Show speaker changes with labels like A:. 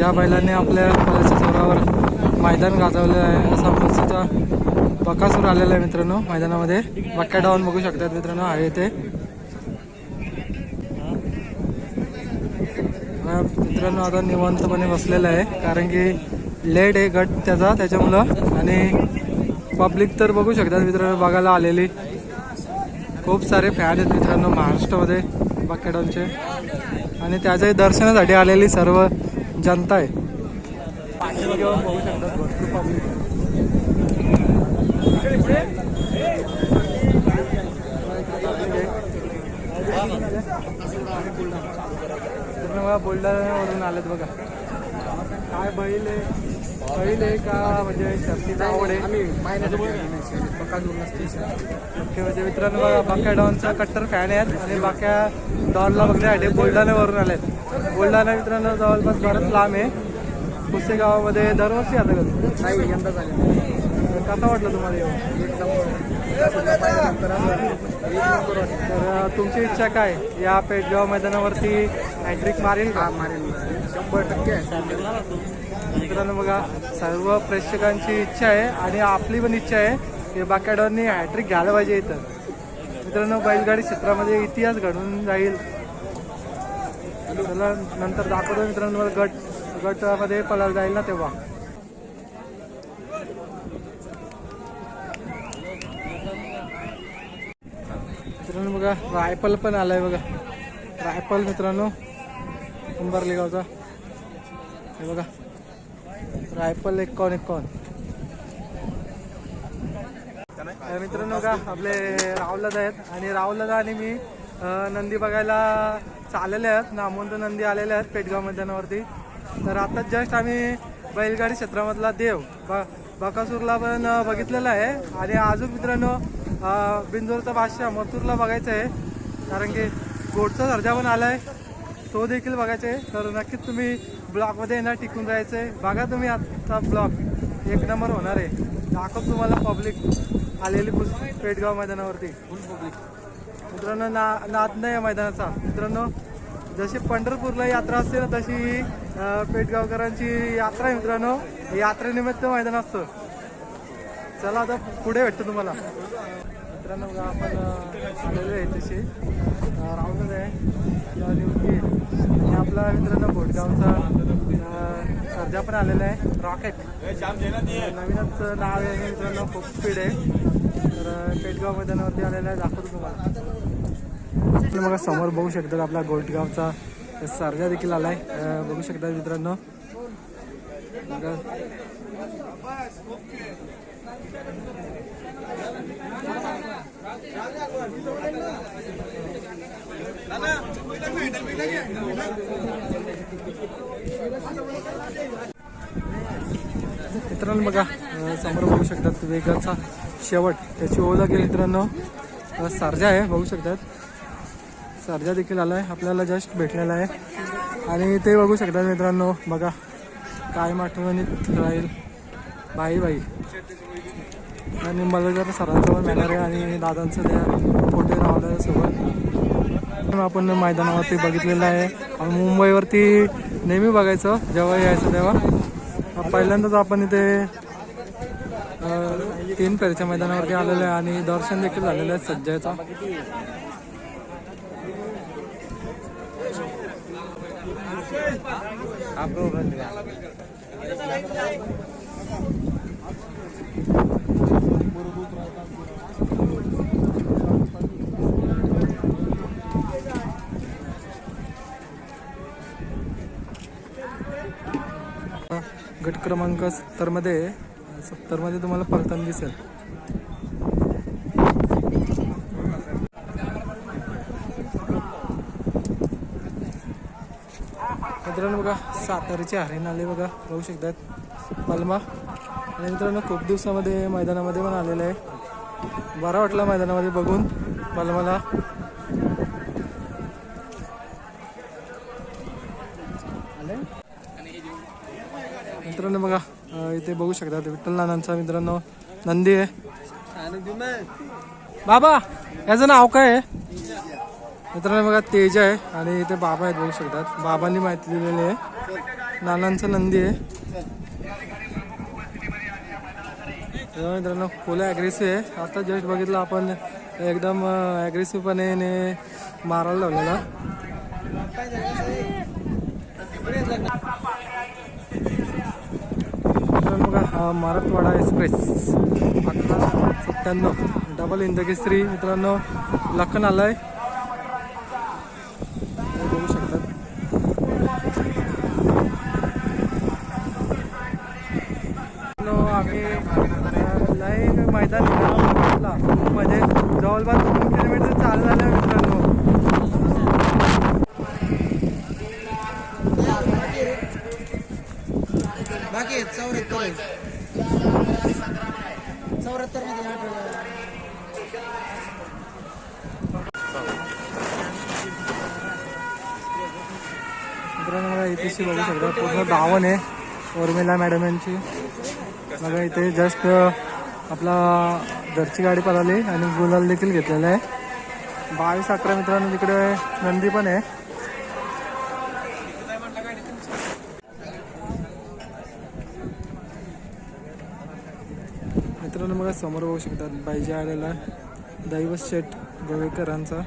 A: ज्या बैलांनी आपल्या कॉलेजच्या जोरावर मैदान गाजवलेलं आहे असा मुळशीचा बकासूर आलेला आहे मित्रांनो. मैदानामध्ये बक्का डाऊन बघू शकतात मित्रांनो आहे ते. मित्रांनो आता निवांतपणे बसलेला आहे कारण की लेट आहे गट त्याचा त्याच्यामुळं. आणि पब्लिक तर बघू शकतात मित्रांनो बघायला आलेली. खूप सारे फॅन आहेत मित्रांनो महाराष्ट्रामध्ये बकेडॉनचे आणि त्याच्याही दर्शनासाठी आलेली सर्व जनता आहे घेऊन बघू शकतात भरपूर पब्लिक पूर्ण बघा बुलढाण्यावरून आलेत बघा. काय बैल आहे? बैल आहे का म्हणजे शर्तीचा आवड आहे? ओके म्हणजे मित्रांनो बघा बाक्या डॉनचा कट्टर फॅन आहेत आणि बाक्या डॉनला बघण्यासाठी बुलढाण्यावरून आलेत. बुलढाणा मित्रांनो जवळपास बरंच लांब आहे. पुसे गावामध्ये दरवर्षी आता कधी
B: नाही यंदा झाले
A: कसा वाटलं तुम्हाला येऊन. तर तुमची इच्छा काय? या पेटगाव मैदानावरती हॅट्रिक मारेल का?
B: मारेल. शंभर टक्के आहे.
A: मित्रांनो बघा सर्व प्रेक्षकांची इच्छा आहे आणि आपली पण इच्छा आहे की बाकाडॉननी हॅट्रिक घ्यायला पाहिजे इथं. मित्रांनो बैलगाडी क्षेत्रामध्ये इतिहास घडून जाईल. त्याला नंतर दाखवतो मित्रांनो गट गटामध्ये पळायला जाईल ना तेव्हा. मित्रांनो बघा रायफल पण आलाय बघा. रायफल मित्रांनो कुंभारलेगावचा हे बघा. रायफल एकावन्न एकावन्न तर मित्रांनो का आपले राहुलदादा आहेत. आणि राहुलदादा आणि मी नंदी बघायला चाललेले आहेत. नामवंत नंदी आलेले आहेत पेटगाव मैदानावरती. तर आता जस्ट आम्ही बैलगाडी क्षेत्रामधला देव ब बकासूरला पण बघितलेला आहे. आणि अजून मित्रांनो बिंदूरचा बादशाह मथुरला बघायचं आहे. कारण की गोडचा सर्जा पण आलाय. तो देखील बघायचा आहे. तर नक्कीच तुम्ही ब्लॉगमध्ये येणार टिकून राहायचं आहे बघा तुम्ही आता ब्लॉग. एक नंबर होणार आहे. दाखव तुम्हाला पब्लिक आलेली पुस पेटगाव मैदानावरती. फुल पब्लिक मित्रांनो ना नाद नाही आहे मैदानाचा. मित्रांनो जशी पंढरपूरला यात्रा असते ना तशी ही, पेटगावकरांची यात्रा आहे मित्रांनो. यात्रेनिमित्त मैदान असतं. चला आता पुढे भेटतो तुम्हाला. मित्रांनो आपण आलेलो आहे तशी राहूनच आहे. आणि आपला मित्रांनो भोटगावचा अं, सर्जा पण आलेला आहे रॉकेट नवीनच नाव आहे मित्रांनो खूप स्पीड आहे. तर पेटगाव मैदानावरती आलेला आहे दाखवतो तुम्हाला. तुम्ही बघा समोर बघू शकता आपला गोटगावचा सर्जा देखील आलाय. अं, बघू शकता मित्रांनो. मित्रांनो बघा समोर बघू शकतात वेगाचा शेवट. त्याची ओळख आहे मित्रांनो. सारजा आहे बघू शकतात. सारजा देखील आलाय. आपल्याला जस्ट भेटलेला आहे. आणि ते बघू शकतात मित्रांनो. बघा काय आठवणीत राहील. बाई बाई. आणि मला जर सरांसोबत मॅनर आहे आणि दादांचं त्या फोटो रावल्या सोबत. आपण मैदानावरती बघितलेलं आहे. आणि मुंबईवरती नेहमी बघायचं जेव्हा यायचं तेव्हा. पहिल्यांदाच आपण इथे तीन पेरच्या मैदानावरती आलेलो आहे आणि दर्शन देखील झालेलं आहे सज्जायचं गट क्रमांक सत्तरमध्ये सत्तरमध्ये तुम्हाला पळताना दिसेल. मित्रांनो बघा सातारचे हरिण आले बघा बघू शकतात. पलमा. आणि मित्रांनो खूप दिवसामध्ये मैदानामध्ये पण आलेलं आहे. बरा वाटला मैदानामध्ये बघून पलमाला. मित्रांनो बघा इथे बघू शकतात विठ्ठल नानांचा मित्रांनो नंदी आहे. बाबा याचं नाव काय आहे? मित्रांनो बघा तेज आहे आणि इथे बाबा आहेत बघू शकतात. बाबांनी माहिती दिलेली आहे. नानांचा नंदी आहे. मित्रांनो फुलं ॲग्रेसिव्ह आहे. आता जस्ट बघितलं आपण एकदम ॲग्रेसिव्हपणे मारायला लावलेला. बघा मराठवाडा एक्सप्रेस अकरा सत्त्याण्णव. डबल स्त्री मित्रांनो लखन आलं आहे बघू शकतात मित्रांनो, आम्ही अं, लय मैदान बघितला म्हणजे जवळपास दोन किलोमीटर चाल झालं मित्रांनो.
B: बाकी चौऱ्याहत्तर
A: चौऱ्याहत्तरमध्ये मला इथेशी बघू शकता पूर्ण धावण आहे उर्मिला मॅडम यांची. बघा इथे जस्ट आपला घरची गाडी पळाली आणि गुलाल देखील घेतलेला आहे. बावीस अकरा मित्रांनो तिकडे नंदी पण आहे. मित्रांनो मग समोर बघू शकतात बाईजी आलेला दैवत शेठ गोवेकरांचा.